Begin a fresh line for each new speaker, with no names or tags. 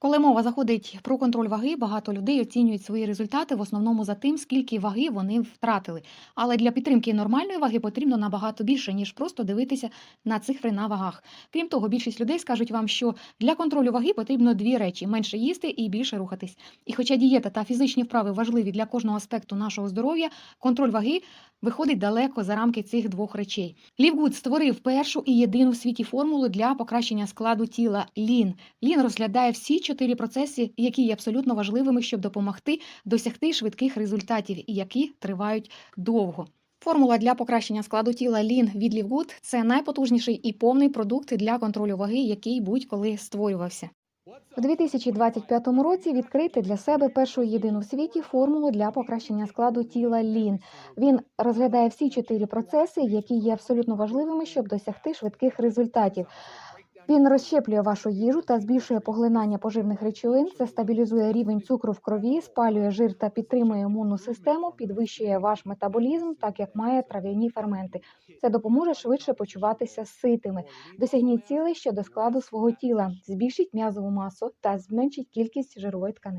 Коли мова заходить про контроль ваги, багато людей оцінюють свої результати в основному за тим, скільки ваги вони втратили. Але для підтримки нормальної ваги потрібно набагато більше, ніж просто дивитися на цифри на вагах. Крім того, більшість людей скажуть вам, що для контролю ваги потрібно дві речі: менше їсти і більше рухатись. І хоча дієта та фізичні вправи важливі для кожного аспекту нашого здоров'я, контроль ваги виходить далеко за рамки цих двох речей. Лівгуд створив першу і єдину в світі формулу для покращення складу тіла лін. Лін розглядає всі чотири процеси, які є абсолютно важливими, щоб допомогти досягти швидких результатів і які тривають довго. Формула для покращення складу тіла Lean від Лівгуд – це найпотужніший і повний продукт для контролю ваги, який будь-коли створювався. У 2025 році відкрити для себе першу єдину в світі формулу для покращення складу тіла Lean. Він розглядає всі чотири процеси, які є абсолютно важливими, щоб досягти швидких результатів. Він розщеплює вашу їжу та збільшує поглинання поживних речовин. Це стабілізує рівень цукру в крові, спалює жир та підтримує імунну систему, підвищує ваш метаболізм, так як має трав'яні ферменти. Це допоможе швидше почуватися ситими. Досягніть цілей щодо складу свого тіла, збільшіть м'язову масу та зменшіть кількість жирової тканини.